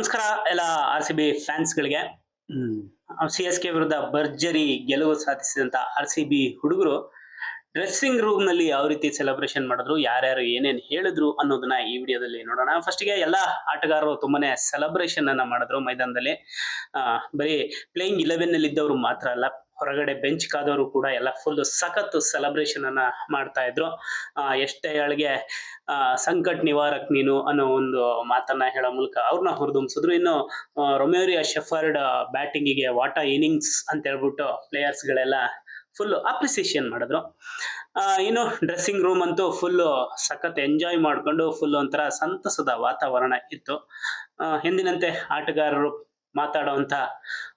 ನಮಸ್ಕಾರ ಎಲ್ಲ R C B ಫ್ಯಾನ್ಸ್ಗಳಿಗೆ. ಸಿ ಎಸ್ ಕೆ ವಿರುದ್ಧ ಭರ್ಜರಿ ಗೆಲುವು ಸಾಧಿಸಿದಂತ ಆರ್ ಸಿ ಬಿ ಹುಡುಗರು ಡ್ರೆಸ್ಸಿಂಗ್ ರೂಮ್ನಲ್ಲಿ ಯಾವ ರೀತಿ ಸೆಲೆಬ್ರೇಷನ್ ಮಾಡಿದ್ರು ಯಾರ್ಯಾರು ಏನೇನು ಹೇಳಿದ್ರು ಅನ್ನೋದನ್ನ ಈ ವಿಡಿಯೋದಲ್ಲಿ ನೋಡೋಣ. ಫಸ್ಟ್ಗೆ ಎಲ್ಲ ಆಟಗಾರರು ತುಂಬಾನೇ ಸೆಲೆಬ್ರೇಷನ್ ಅನ್ನ ಮಾಡಿದ್ರು ಮೈದಾನದಲ್ಲಿ. ಬರೀ ಪ್ಲೇಯಿಂಗ್ ಇಲೆವೆನ್ನಲ್ಲಿ ಇದ್ದವರು ಮಾತ್ರ ಅಲ್ಲ ಹೊರಗಡೆ ಬೆಂಚ್ ಕಾದವರು ಕೂಡ ಎಲ್ಲ ಫುಲ್ ಸಖತ್ತು ಸೆಲೆಬ್ರೇಷನ್ ಅನ್ನ ಮಾಡ್ತಾ ಇದ್ರು. ಎಷ್ಟೇ ಅಳಿಗೆ ಸಂಕಟ್ ನಿವಾರಕ್ ನೀನು ಅನ್ನೋ ಒಂದು ಮಾತನ್ನ ಹೇಳೋ ಮೂಲಕ ಅವ್ರನ್ನ ಹುರಿದುಂಬಿಸಿದ್ರು. ಇನ್ನು ರೊಮೇರಿಯಾ ಶೆಫರ್ಡ್ ಬ್ಯಾಟಿಂಗಿಗೆ ವಾಟ ಇನಿಂಗ್ಸ್ ಅಂತ ಹೇಳ್ಬಿಟ್ಟು ಪ್ಲೇಯರ್ಸ್ ಗಳೆಲ್ಲ ಫುಲ್ ಅಪ್ರಿಸಿಯೇಷನ್ ಮಾಡಿದ್ರು. ಇನ್ನು ಡ್ರೆಸ್ಸಿಂಗ್ ರೂಮ್ ಅಂತೂ ಫುಲ್ ಸಖತ್ ಎಂಜಾಯ್ ಮಾಡ್ಕೊಂಡು ಫುಲ್ ಒಂಥರ ಸಂತಸದ ವಾತಾವರಣ ಇತ್ತು. ಹಿಂದಿನಂತೆ ಆಟಗಾರರು ಮಾತಾಡುವಂತ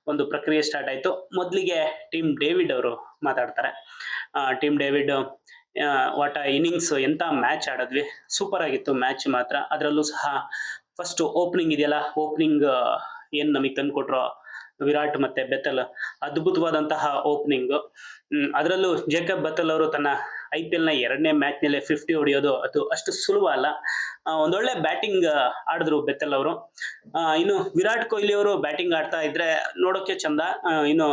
ಒಂದು ಪ್ರಕ್ರಿಯೆ ಸ್ಟಾರ್ಟ್ ಆಯ್ತು. ಮೊದಲಿಗೆ ಟೀಮ್ ಡೇವಿಡ್ ಅವರು ಮಾತಾಡ್ತಾರೆ. Tim David what a innings ಎಂತ ಮ್ಯಾಚ್ ಆಡಿದ್ವಿ. ಸೂಪರ್ ಆಗಿತ್ತು ಮ್ಯಾಚ್ ಮಾತ್ರ. ಅದರಲ್ಲೂ ಸಹ ಫಸ್ಟ್ ಓಪನಿಂಗ್ ಇದೆಯಲ್ಲ? ಓಪನಿಂಗ್ ಏನ್ ನಮಗೆ ತಂದ್ಕೊಟ್ರು ವಿರಾಟ್ ಮತ್ತೆ ಬೆತ್ತಲ್ ಅದ್ಭುತವಾದಂತಹ ಓಪನಿಂಗ್ ಅದರಲ್ಲೂ ಜೇಕಬ್ ಬೆತಲ್ ಅವರು ತನ್ನ ಐ ಪಿ ಎಲ್ನ ಎರಡನೇ ಮ್ಯಾಚ್ನಲ್ಲಿ ಫಿಫ್ಟಿ ಹೊಡೆಯೋದು ಅದು ಅಷ್ಟು ಸುಲಭ ಅಲ್ಲ. ಒಂದೊಳ್ಳೆ ಬ್ಯಾಟಿಂಗ್ ಆಡಿದ್ರು ಬೆತ್ತಲ್ ಅವರು. ಇನ್ನು ವಿರಾಟ್ ಕೊಹ್ಲಿ ಅವರು ಬ್ಯಾಟಿಂಗ್ ಆಡ್ತಾ ಇದ್ರೆ ನೋಡೋಕೆ ಚಂದ. ಇನ್ನು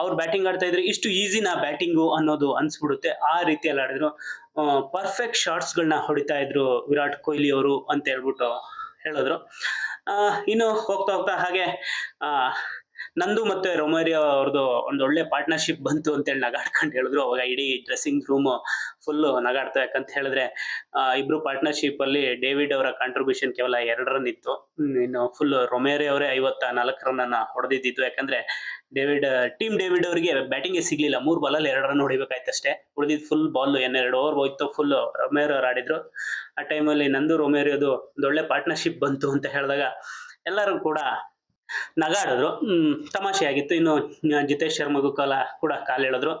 ಅವ್ರು ಬ್ಯಾಟಿಂಗ್ ಆಡ್ತಾ ಇದ್ರೆ ಇಷ್ಟು ಈಸಿನ ಬ್ಯಾಟಿಂಗು ಅನ್ನೋದು ಅನ್ಸ್ಬಿಡುತ್ತೆ. ಆ ರೀತಿಯಲ್ಲಿ ಆಡಿದ್ರು. ಪರ್ಫೆಕ್ಟ್ ಶಾರ್ಟ್ಸ್ ಗಳನ್ನ ಹೊಡಿತಾ ಇದ್ರು ವಿರಾಟ್ ಕೊಹ್ಲಿ ಅವರು ಅಂತ ಹೇಳ್ಬಿಟ್ಟು ಹೇಳಿದ್ರು. ಇನ್ನು ಹೋಗ್ತಾ ಹೋಗ್ತಾ ಹಾಗೆ ಆ, ನಂದು ಮತ್ತೆ ರೊಮೇರಿಯೋ ಅವ್ರದ್ದು ಒಂದು ಒಳ್ಳೆ ಪಾರ್ಟ್ನರ್ಶಿಪ್ ಬಂತು ಅಂತೇಳಿ ನಗಾಡ್ಕೊಂಡು ಹೇಳಿದ್ರು. ಅವಾಗ ಇಡೀ ಡ್ರೆಸ್ಸಿಂಗ್ ರೂಮ್ ಫುಲ್ ನಗಾಡ್ತಾ ಯಾಕಂತ ಹೇಳಿದ್ರೆ ಇಬ್ರು ಪಾರ್ಟ್ನರ್ಶಿಪ್ ಅಲ್ಲಿ ಡೇವಿಡ್ ಅವರ ಕಾಂಟ್ರಿಬ್ಯೂಷನ್ ಕೇವಲ ಎರಡು ರನ್ ಇತ್ತು ಇನ್ನು ಫುಲ್ ರೊಮೇರಿ ಅವರೇ ಐವತ್ತ ನಾಲ್ಕು ರನ್ ಅನ್ನ ಹೊಡೆದಿದ್ದು. ಯಾಕಂದ್ರೆ ಡೇವಿಡ್, ಟೀಮ್ ಡೇವಿಡ್ ಅವರಿಗೆ ಬ್ಯಾಟಿಂಗ್ ಸಿಗ್ಲಿಲ್ಲ. ಮೂರು ಬಾಲಲ್ಲಿ ಎರಡು ರನ್ ಹೊಡಿಬೇಕಾಯ್ತು ಅಷ್ಟೇ. ಉಳಿದಿದ್ದು ಫುಲ್ ಬಾಲ್ ಎರಡು ಓವರ್ ಹೋಯ್ತು ಫುಲ್ ರೊಮೇರ್ ಅವ್ರು ಆಡಿದ್ರು. ಆ ಟೈಮಲ್ಲಿ ನಂದು ರೊಮೇರಿಯೋದು ಒಂದೊಳ್ಳೆ ಪಾರ್ಟ್ನರ್ಶಿಪ್ ಬಂತು ಅಂತ ಹೇಳಿದಾಗ ಎಲ್ಲರೂ ಕೂಡ ನಗಾಡಿದ್ರು. ತಮಾಷೆ ಆಗಿತ್ತು. ಇನ್ನು ಜಿತೇಶ್ ಶರ್ಮಗೂ ಕಾಲ ಕೂಡ ಕಾಲ್ ಹೇಳಿದ್ರು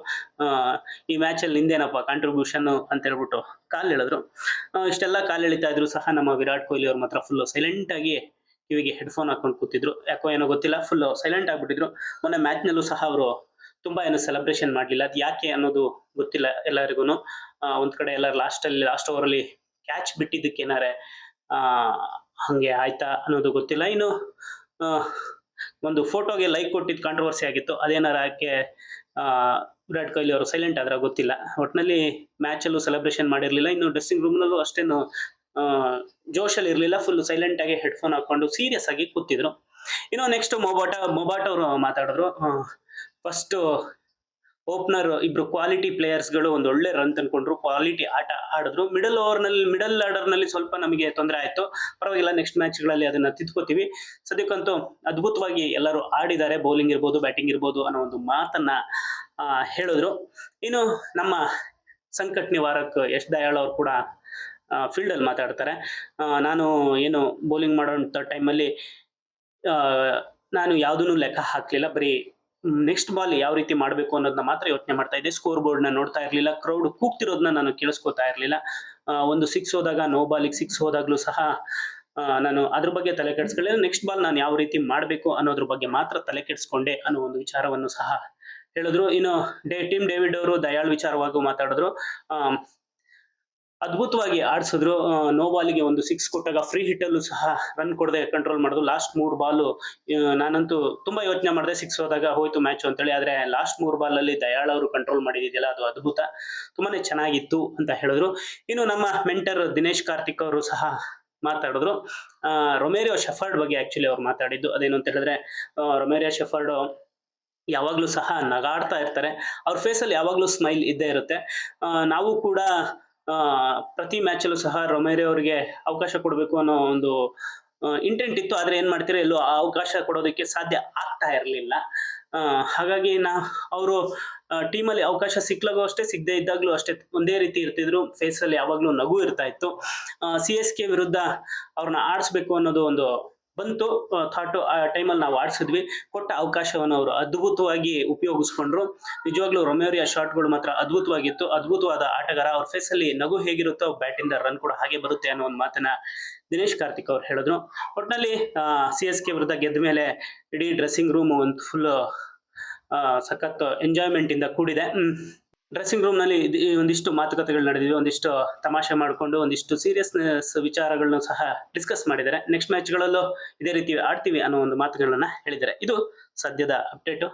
ಈ ಮ್ಯಾಚ್ ಅಲ್ಲಿ ನಿಂದೇನಪ್ಪ ಕಾಂಟ್ರಿಬ್ಯೂಷನ್ ಅಂತ ಹೇಳ್ಬಿಟ್ಟು ಕಾಲ್ ಹೇಳಿದ್ರು ಇಷ್ಟೆಲ್ಲ ಕಾಲ್ ಎಳಿತಾ ಇದ್ರು ಸಹ ನಮ್ಮ ವಿರಾಟ್ ಕೊಹ್ಲಿ ಅವ್ರ ಮಾತ್ರ ಫುಲ್ ಸೈಲೆಂಟ್ ಆಗಿ ಕಿವಿಗೆ ಹೆಡ್ಫೋನ್ ಹಾಕೊಂಡು ಕೂತಿದ್ರು. ಯಾಕೋ ಏನೋ ಗೊತ್ತಿಲ್ಲ ಫುಲ್ ಸೈಲೆಂಟ್ ಆಗ್ಬಿಟ್ಟಿದ್ರು. ಮೊನ್ನೆ ಮ್ಯಾಚ್ ನಲ್ಲೂ ಸಹ ಅವರು ತುಂಬಾ ಏನು ಸೆಲೆಬ್ರೇಷನ್ ಮಾಡಲಿಲ್ಲ. ಅದು ಯಾಕೆ ಅನ್ನೋದು ಗೊತ್ತಿಲ್ಲ ಎಲ್ಲರಿಗೂ ಒಂದ್ ಕಡೆ ಎಲ್ಲ ಲಾಸ್ಟಲ್ಲಿ ಲಾಸ್ಟ್ ಓವರ್ ಅಲ್ಲಿ ಕ್ಯಾಚ್ ಬಿಟ್ಟಿದ್ದಕ್ಕೆ ಏನಾರೆ ಹಂಗೆ ಆಯ್ತಾ ಅನ್ನೋದು ಗೊತ್ತಿಲ್ಲ. ಇನ್ನು ಒಂದು ಫೋಟೋಗೆ ಲೈಕ್ ಕೊಟ್ಟಿದ್ದು ಕಾಂಟ್ರವರ್ಸಿ ಆಗಿತ್ತು. ಅದೇನಾರ ಯಾಕೆ ವಿರಾಟ್ ಕೊಹ್ಲಿ ಅವರು ಸೈಲೆಂಟ್ ಆದ್ರೆ ಗೊತ್ತಿಲ್ಲ. ಒಟ್ಟಿನಲ್ಲಿ ಮ್ಯಾಚ್ ಅಲ್ಲೂ ಸೆಲೆಬ್ರೇಷನ್ ಮಾಡಿರಲಿಲ್ಲ. ಇನ್ನು ಡ್ರೆಸ್ಸಿಂಗ್ ರೂಮ್ ನಲ್ಲೂ ಅಷ್ಟೇನು ಜೋಶಲ್ಲಿ ಇರಲಿಲ್ಲ ಫುಲ್ ಸೈಲೆಂಟ್ ಆಗಿ ಹೆಡ್ಫೋನ್ ಹಾಕೊಂಡು ಸೀರಿಯಸ್ ಆಗಿ ಕೂತಿದ್ರು. ಇನ್ನು ನೆಕ್ಸ್ಟ್ ಮೊಬಾಟ ಮೊಬಾಟ್ ಅವರು ಮಾತಾಡಿದ್ರು ಫಸ್ಟ್ ಓಪನರ್ ಇಬ್ರು ಕ್ವಾಲಿಟಿ ಗಳು ಒಂದು ಒಳ್ಳೆ ರನ್ ತಂದ್ಕೊಂಡ್ರು ಕ್ವಾಲಿಟಿ ಆಟ ಆಡಿದ್ರು. ಮಿಡಲ್ ಓವರ್ನಲ್ಲಿ ಮಿಡಲ್ ಆರ್ಡರ್ನಲ್ಲಿ ಸ್ವಲ್ಪ ನಮಗೆ ತೊಂದರೆ ಆಯಿತು. ಪರವಾಗಿಲ್ಲ ನೆಕ್ಸ್ಟ್ ಮ್ಯಾಚ್ಗಳಲ್ಲಿ ಅದನ್ನು ತಿದ್ಕೋತೀವಿ. ಸದ್ಯಕ್ಕಂತೂ ಅದ್ಭುತವಾಗಿ ಎಲ್ಲರೂ ಆಡಿದ್ದಾರೆ. ಬೌಲಿಂಗ್ ಇರ್ಬೋದು ಬ್ಯಾಟಿಂಗ್ ಇರ್ಬೋದು ಅನ್ನೋ ಒಂದು ಮಾತನ್ನ ಹೇಳಿದ್ರು. ಇನ್ನು ನಮ್ಮ ಸಂಕಟ್ ನಿವಾರಕ್ ಯಶ್ ದಯಾಳ್ ಅವರು ಕೂಡ ಫೀಲ್ಡ್ ಅಲ್ಲಿ ಮಾತಾಡ್ತಾರೆ. ನಾನು ಏನು ಬೌಲಿಂಗ್ ಮಾಡೋಂಥ ಟೈಮಲ್ಲಿ ನಾನು ಯಾವುದನ್ನು ಲೆಕ್ಕ ಹಾಕ್ಲಿಲ್ಲ. ಬರೀ ನೆಕ್ಸ್ಟ್ ಬಾಲ್ ಯಾವ ರೀತಿ ಮಾಡಬೇಕು ಅನ್ನೋದನ್ನ ಮಾತ್ರ ಯೋಚನೆ ಮಾಡ್ತಾ ಇದ್ದೆ. ಸ್ಕೋರ್ ಬೋರ್ಡ್ನ ನೋಡ್ತಾ ಇರ್ಲಿಲ್ಲ. ಕ್ರೌಡ್ ಕೂಗ್ತಿರೋದನ್ನ ನಾನು ಕೇಳಿಸ್ಕೊತಾ ಇರ್ಲಿಲ್ಲ. ಒಂದು ಸಿಕ್ಸ್ ಹೋದಾಗ ನೋ ಬಾಲಿಗೆ ಸಿಕ್ಸ್ ಹೋದಾಗ್ಲೂ ಸಹ ನಾನು ಅದ್ರ ಬಗ್ಗೆ ತಲೆ ಕೆಡಿಸ್ಕೊಳ್ಳಿಲ್ಲ. ನೆಕ್ಸ್ಟ್ ಬಾಲ್ ನಾನು ಯಾವ ರೀತಿ ಮಾಡಬೇಕು ಅನ್ನೋದ್ರ ಬಗ್ಗೆ ಮಾತ್ರ ತಲೆ ಕೆಡಿಸ್ಕೊಂಡೆ ಅನ್ನೋ ಒಂದು ವಿಚಾರವನ್ನು ಸಹ ಹೇಳಿದ್ರು. ಇನ್ನು ಡೇ ಟೀಮ್ ಡೇವಿಡ್ ಅವರು ದಯಾಳ್ ವಿಚಾರವಾಗಿ ಮಾತಾಡಿದ್ರು. ಅದ್ಭುತವಾಗಿ ಆಡಿಸಿದ್ರು. ನೋ ಬಾಲಿಗೆ ಒಂದು ಸಿಕ್ಸ್ ಕೊಟ್ಟಾಗ ಫ್ರೀ ಹಿಟ್ಟಲ್ಲೂ ಸಹ ರನ್ ಕೊಡದೆ ಕಂಟ್ರೋಲ್ ಮಾಡಿದ್ರು. ಲಾಸ್ಟ್ ಮೂರು ಬಾಲು ನಾನಂತೂ ತುಂಬಾ ಯೋಚನೆ ಮಾಡಿದೆ ಸಿಕ್ಸ್ ಹೋದಾಗ ಹೋಯ್ತು ಮ್ಯಾಚ್ ಅಂತೇಳಿ. ಆದರೆ ಲಾಸ್ಟ್ ಮೂರು ಬಾಲಲ್ಲಿ ದಯಾಳ್ ಅವರು ಕಂಟ್ರೋಲ್ ಮಾಡಿದಿದೆಯಲ್ಲ, ಅದು ಅದ್ಭುತ. ತುಂಬಾನೇ ಚೆನ್ನಾಗಿತ್ತು ಅಂತ ಹೇಳಿದ್ರು. ಇನ್ನು ನಮ್ಮ ಮೆಂಟರ್ ದಿನೇಶ್ ಕಾರ್ತಿಕ್ ಅವರು ಸಹ ಮಾತಾಡಿದ್ರು. ರೊಮೇರಿಯೋ ಶೆಫರ್ಡ್ ಬಗ್ಗೆ ಆ್ಯಕ್ಚುಲಿ ಅವ್ರು ಮಾತಾಡಿದ್ದು. ಅದೇನು ಅಂತ ಹೇಳಿದ್ರೆ ರೊಮೇರಿಯೋ ಶೆಫರ್ಡ್ ಯಾವಾಗಲೂ ಸಹ ನಗಾಡ್ತಾ ಇರ್ತಾರೆ. ಅವ್ರ ಫೇಸಲ್ಲಿ ಯಾವಾಗಲೂ ಸ್ಮೈಲ್ ಇದ್ದೇ ಇರುತ್ತೆ. ನಾವು ಕೂಡ ಪ್ರತಿ ಮ್ಯಾಚಲ್ಲೂ ಸಹ ರೊಮೇರಿ ಅವರಿಗೆ ಅವಕಾಶ ಕೊಡಬೇಕು ಅನ್ನೋ ಒಂದು ಇಂಟೆಂಟ್ ಇತ್ತು. ಆದ್ರೆ ಏನ್ ಮಾಡ್ತೀರಾ ಎಲ್ಲೂ ಆ ಅವಕಾಶ ಕೊಡೋದಕ್ಕೆ ಸಾಧ್ಯ ಆಗ್ತಾ ಇರಲಿಲ್ಲ. ಹಾಗಾಗಿ ನಾ, ಅವರು ಟೀಮಲ್ಲಿ ಅವಕಾಶ ಸಿಕ್ಲಾಗೂ ಅಷ್ಟೇ, ಸಿಗದೆ ಇದ್ದಾಗ್ಲೂ ಅಷ್ಟೇ ಒಂದೇ ರೀತಿ ಇರ್ತಿದ್ರು. ಫೇಸ್ ಅಲ್ಲಿ ಯಾವಾಗ್ಲೂ ನಗು ಇರ್ತಾ ಇತ್ತು. ಸಿ ಎಸ್ ಕೆ ವಿರುದ್ಧ ಅವ್ರನ್ನ ಆಡಿಸ್ಬೇಕು ಅನ್ನೋದು ಒಂದು ಬಂತು ಥಾಟ್ ಆ ಟೈಮಲ್ಲಿ ನಾವು ಆಡಿಸಿದ್ವಿ. ಕೊಟ್ಟ ಅವಕಾಶವನ್ನು ಅವರು ಅದ್ಭುತವಾಗಿ ಉಪಯೋಗಿಸ್ಕೊಂಡ್ರು. ನಿಜವಾಗ್ಲೂ ರೊಮೇರಿಯ ಶಾಟ್ಗಳು ಮಾತ್ರ ಅದ್ಭುತವಾಗಿತ್ತು. ಅದ್ಭುತವಾದ ಆಟಗಾರ, ಅವ್ರ ಫೇಸಲ್ಲಿ ನಗು ಹೇಗಿರುತ್ತೋ ಬ್ಯಾಟಿಂದ ರನ್ ಕೂಡ ಹಾಗೆ ಬರುತ್ತೆ ಅನ್ನೋ ಒಂದು ಮಾತನ್ನ ದಿನೇಶ್ ಕಾರ್ತಿಕ್ ಅವ್ರು ಹೇಳಿದ್ರು. ಒಟ್ನಲ್ಲಿ ಸಿ ಎಸ್ ಕೆ ವಿರುದ್ಧ ಗೆದ್ದ ಮೇಲೆ ಇಡೀ ಡ್ರೆಸ್ಸಿಂಗ್ ರೂಮ್ ಒಂದು ಫುಲ್ ಸಖತ್ ಎಂಜಾಯ್ಮೆಂಟ್ ಇಂದ ಕೂಡಿದೆ. ಡ್ರೆಸ್ಸಿಂಗ್ ರೂಮ್ನಲ್ಲಿ ಒಂದಿಷ್ಟು ಮಾತುಕತೆಗಳು ನಡೆದಿವೆ, ಒಂದಿಷ್ಟು ತಮಾಷೆ ಮಾಡಿಕೊಂಡು, ಒಂದಿಷ್ಟು ಸೀರಿಯಸ್ನೆಸ್ ವಿಚಾರಗಳನ್ನು ಸಹ ಡಿಸ್ಕಸ್ ಮಾಡಿದ್ದಾರೆ. ನೆಕ್ಸ್ಟ್ ಮ್ಯಾಚ್ಗಳಲ್ಲೂ ಇದೇ ರೀತಿ ಆಡ್ತೀವಿ ಅನ್ನೋ ಒಂದು ಮಾತುಗಳನ್ನ ಹೇಳಿದ್ದಾರೆ. ಇದು ಸದ್ಯದ ಅಪ್ಡೇಟ್